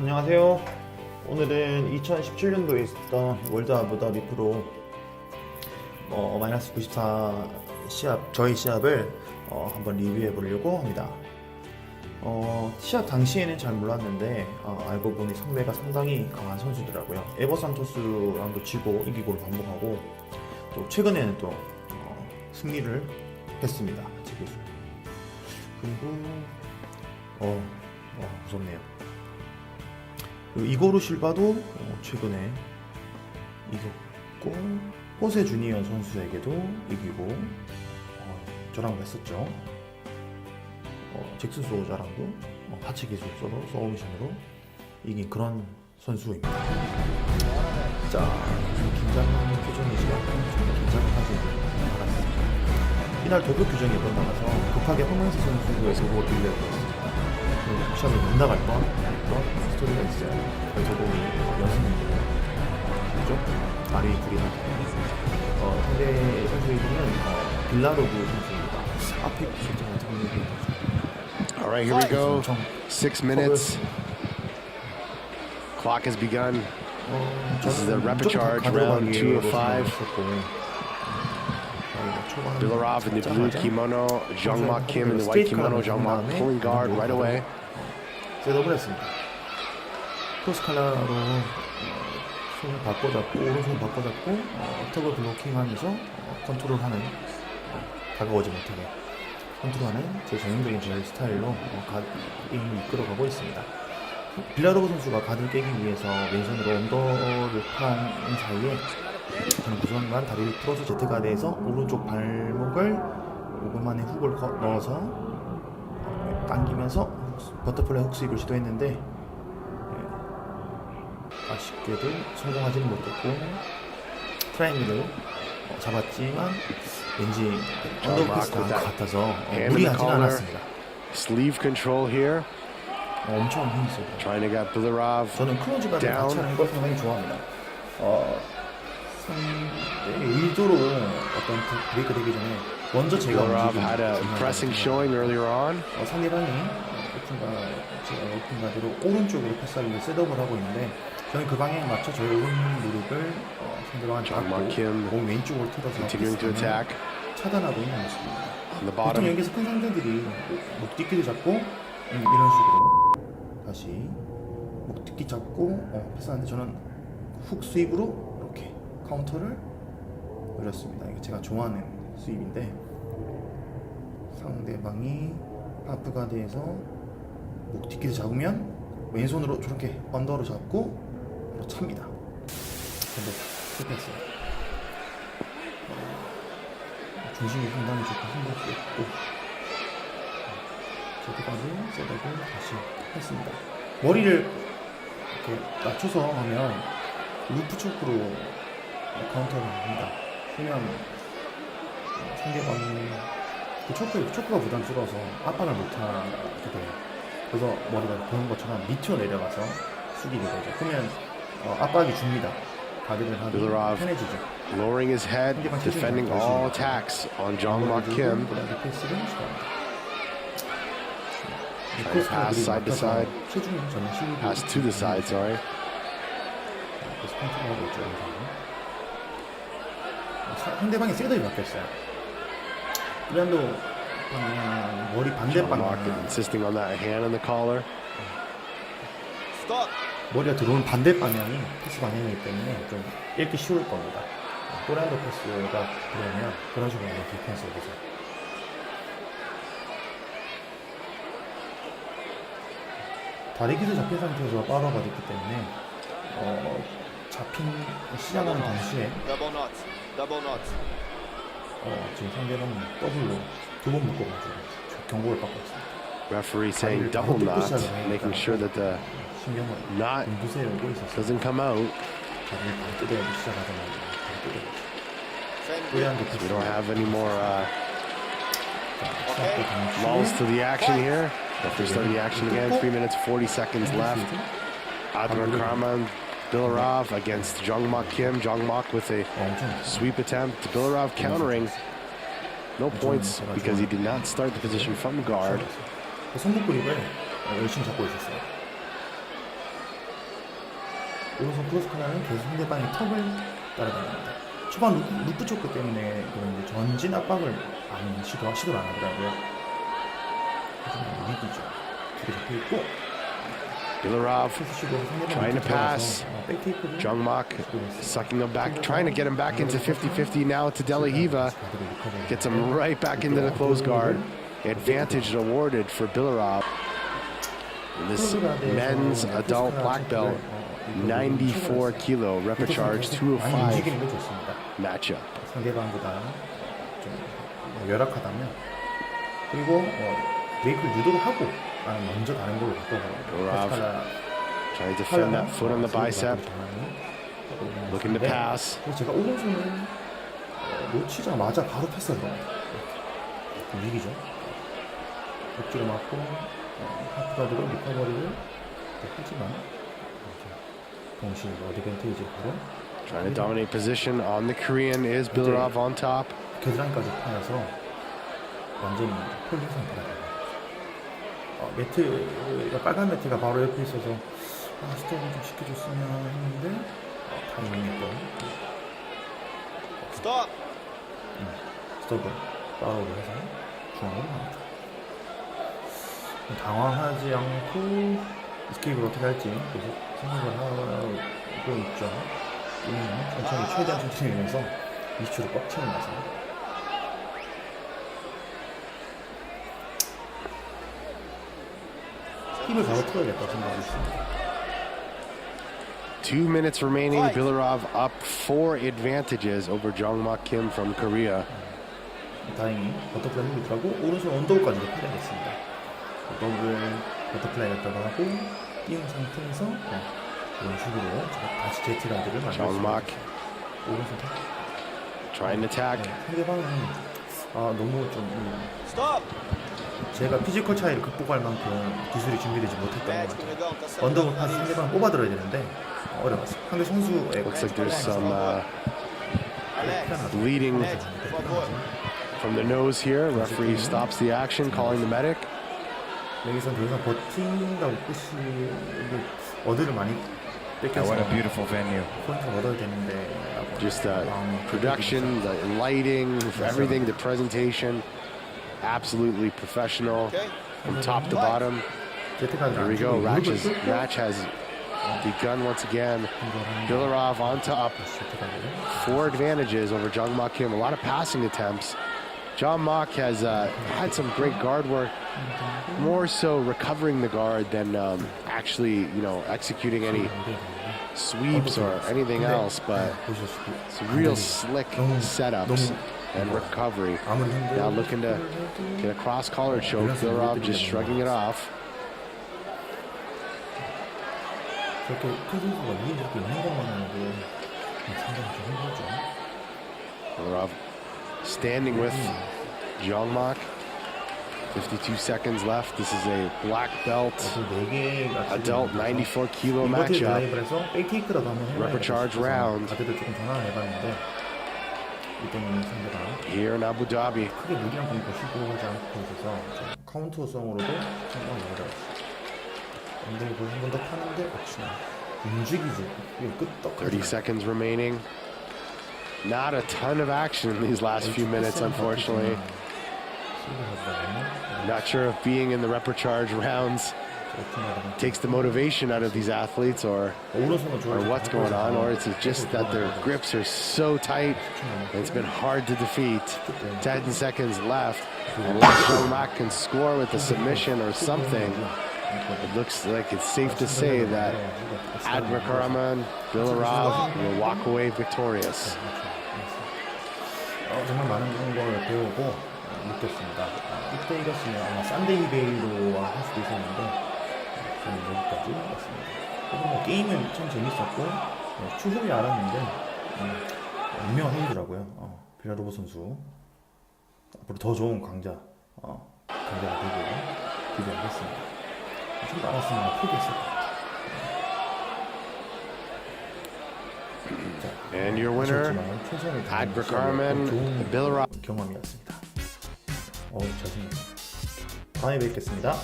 안녕하세요. 오늘은 2017년도에 있었던 월드 아부다비 프로 어, 마이너스 94 시합 저희 시합을 어, 한번 리뷰해 보려고 합니다. 어, 시합 당시에는 잘 몰랐는데 어, 알고 보니 상대가 상당히 강한 선수더라고요. 에버 산 토스랑도 지고 이기고 반복하고 또 최근에는 또 어, 승리를 했습니다. 지금 그리고 어, 와, 무섭네요. 이고르 실바도 어, 최근에 이겼고 호세 주니어 선수에게도 이기고 어, 저랑 했었죠. 어, 잭슨 소자랑도 어, 하체 기술서로 서브미션으로 이긴 그런 선수입니다. 자, 좀 긴장한 표정이지만 좀 긴장을 하지 않았습니다. 이날 도쿄 규정이 끝나가서 급하게 황만수 선수의 소복을 빌려드렸습니다. 그 샵에 못 나갈 뻔 그런 스토리가 있어요. 그래서 보니 연습용으로 그죠? 아리 불이나 어, 상대 선수 이름은 어, 빌라로브 선수입니다. 앞에 진짜 어떻게 얘기해야 All right, here we go. 엄청 Six minutes. Clock has begun. 어, This is the 저는 rapid 좀 charge, 가져가기 round two of 위해서 five. 생각했었고, 어, 초반 Bilarov in the blue 잡자마자 kimono, Jungma Kim in the white kimono. Jungma pulling guard right away. 셋업을 했습니다. 크로스 칼라로 어, 손을 바꿔잡고 오른손 바꿔잡고 어, 턱을 블로킹하면서 어, 컨트롤하는 어, 다가오지 못하게 컨트롤하는 제 전형적인 제 스타일로 어, 가, 게임을 이끌어가고 있습니다. 빌라로브 선수가 가드를 깨기 위해서 왼손으로 언더를 파는 사이에 저는 그 순간 다리를 풀어서 제트 가드에서 오른쪽 발목을 5분 만에 훅을 거- 넣어서 어, 당기면서 훅- 버터플라이 훅스입을 시도했는데 예, 아쉽게도 성공하지는 못했고 트라이앵글을 어, 잡았지만 왠지 언더크스가 with that 같아서 어, collar. 않았습니다. Sleeve control here. 어, 엄청 힘있어요. Trying to get Bilarov. 저는 클로즈가. 같이 하는 걸 상당히 좋아합니다. 어, 의도로 어떤 그 브레이크 되기 전에 먼저 제가 움직이는. 어, 상대방이 어, 오픈가 제가 오픈가대로 오른쪽으로 패스하기를 셋업을 하고 있는데 저는 그 방향에 맞춰 저의 오른 무릎을 어, 상대방한테 Kim 몸 왼쪽으로 틀어서. 차단하고 있는 모습입니다. 보통. 여기서 큰 상대들이 목뒤끼를 잡고 음, 이런 식으로 다시 목뒤끼 잡고 어, 패스하는데 저는 훅 스윕으로 이렇게 카운터를 노렸습니다. 이게 제가 좋아하는 스윕인데 상대방이 하프가드에서 목 뒤끼를 잡으면 왼손으로 저렇게 언더로 잡고 바로 찹니다. 근데 실패했어요. 어, 중심이 상당히 좋고 힘도 세고 저기까지 셋업을 다시 했습니다. 머리를 이렇게 낮춰서 하면 루프 초크로 카운터를 합니다. 그러면 어, 상대방이 그 초크, 초크가 부담스러워서 압박을 못하게 돼요. 그래서 머리가 보는 것처럼 밑으로 내려가서 숙이게 되죠. 그러면 어, 압박이 줍니다. 가드를 하기. 편해지죠. Lowering his head, defending all attacks on Jungma Kim. 패스를 시도합니다. Trying to pass side to side. Pass to the side, sorry. 상대방이 셋업이 바뀌었어요. 이란도 방향 머리 반대 John Mark 방향 insisting on that hand on the collar. 머리가 들어오는 반대 방향이 패스 방향이기 때문에 좀 읽기 쉬울 겁니다. 포란드 패스가 들어오면 그런 식으로 디펜스 여기서 다리 기술 잡힌 상태에서 파워가 됐기 때문에 어, 잡힌 시작하는 동시에. 어, 지금 상대방이 더블로 두 번 묶어가지고 경고를 받고 있습니다. Referee saying double knot, making sure that the 신경을 knot 좀 누세우고 있었어요. doesn't come out. 다리를 바로 뜯어야지 시작하자마자 바로 뜯어야지. Send 뽀얀 grip. We don't have any more uh, Okay. lulls to the action here. Referee starting the action again. Three minutes, 40 seconds left. Adnan Karman, Bilarov against Jungmak Kim. Jungmak with a 엄청 sweep attempt. Bilarov countering. No points because he did not start the position from guard. 손목 그립을 열심히 잡고 있었어요. 오른손 크로스 카나는 계속 상대방의 턱을 따라다닙니다. 초반 루- 루프 초크 때문에 그런 전진 압박을 안 시도 시도를 안 하더라고요. 하지만 위기죠. 두개 잡혀 있고 Bilarov 패스 시도 상대방 Trying 밑에 to pass. 들어가서, 어, 백테이크를 Jungmak sucking him back, trying to get him back into 50-50 now to Delahiva. Gets him right back into the close guard. Advantage awarded for Bilarov. In this men's adult black belt, 94 kilo repercharge 205 움직이는 게 좋습니다. matchup. 상대방보다 좀 열악하다면 그리고 어, 브레이크를 유도를 하고 나는 먼저 다른 걸로 바꿔보고 Rough. Trying to defend that foot on the bicep. Looking to pass. 그래서 제가 오른손을 어, 놓치자마자 바로 패스를 넣어요. 그 위기죠. 벽지로 맞고 어, 하프가드로 리커버리를 하지만 이제 동시에 어드밴테이지로 Trying to dominate position on the Korean is Bilarov on top. 겨드랑이까지 파여서 완전히 홀딩 상태가 돼요. 어, 매트가 빨간 매트가 바로 옆에 있어서 아, 스톱을 좀 시켜줬으면 했는데 어, 타이밍이 또 Stop. 스톱을 파워로 해서 중앙으로 갑니다. 당황하지 않고 스케이프를 어떻게 할지 계속 생각을 하고 있죠. 이는 천천히 최대한 천천히 하면서 20초를 꽉 채우면서 힘을 바로 풀어야겠다 생각이 있습니다. Two minutes remaining. Bilarov up four advantages over Jongmak Kim from Korea. 다행히 버터플라이 힘이 들어가고 오른손 언더우까지도 패려냈습니다. 더블 버터플라이 갔다가 하고 띄운 상태에서 네, 이런 식으로 제가 다시 제트라드를 만들 수 Jongmak 있어요. 오른손 탁. trying to attack. 네, 상대방은 아 너무 좀 음, Stop. 제가 피지컬 차이를 극복할 만큼 기술이 준비되지 못했던 것 Match 같아요. me down. That's 언더우 파스 상대방 뽑아들어야 되는데 어, 어려웠어요. 상대 선수의 Looks like there's some uh, Alex. bleeding Match. Por favor. from the nose here. Referee stops the action, calling the medic. 여기서 더 이상 버틴다고 끝이 얻을 많이 Yeah, 뺏겨서 what a beautiful venue. 포인트를 얻어야 되는데 라고 Just uh, 마음이 production, the lighting, everything, the presentation, absolutely professional okay. from top to bottom. Here we go. Match has begun once again. Bilarov on top. Four advantages over Jung Mok Kim. A lot of passing attempts. John Mock has uh, had some great guard work, more so recovering the guard than um, actually, you know, executing any sweeps or anything else, but some real slick setups and recovery. Now looking to get a cross-collar choke. Villarov just shrugging it off. Villarov standing with Jongmak. 52 seconds left. This is a black belt adult 94 kilo matchup. Rubber charge round. 가드를 조금 전환을 해봤는데 이때는 상대가 Here in Abu Dhabi. 크게 무리한 공격을 시도하지 않고 있어서 좀 카운터성으로도 상당히 어려웠어요. 엉덩이볼 한번 더 파는데 역시나 움직이지 이거 끄떡하지 30 seconds remaining. Not a ton of action in these last few minutes, unfortunately. Not sure if being in the Repercharge rounds takes the motivation out of these athletes or, or what's going on, or it's just that their grips are so tight and it's been hard to defeat. 10 seconds left. Unless Young Mac can score with a submission or something, it looks like it's safe to say that Admiral Karaman, Bilarov will walk away victorious. 어, 정말 많은 걸 배우고 어, 느꼈습니다. 어, 이때 이겼으면 아마 산데이 베이로 할 수도 있었는데 어, 저는 여기까지 왔습니다. 그리고 뭐 게임은 참 재밌었고 어, 추후에 알았는데 음, 유명한 선수더라고요. 어, 빌라로보 선수 앞으로 더 좋은 강자 어, 강자가 되고 기대하겠습니다. 좀 알았으면 포기했을 것 같아요. And your winner, Karaman, 좋은 Bilarov. 경험이었습니다. 어우 잘생겼습니다. 다음에 뵙겠습니다.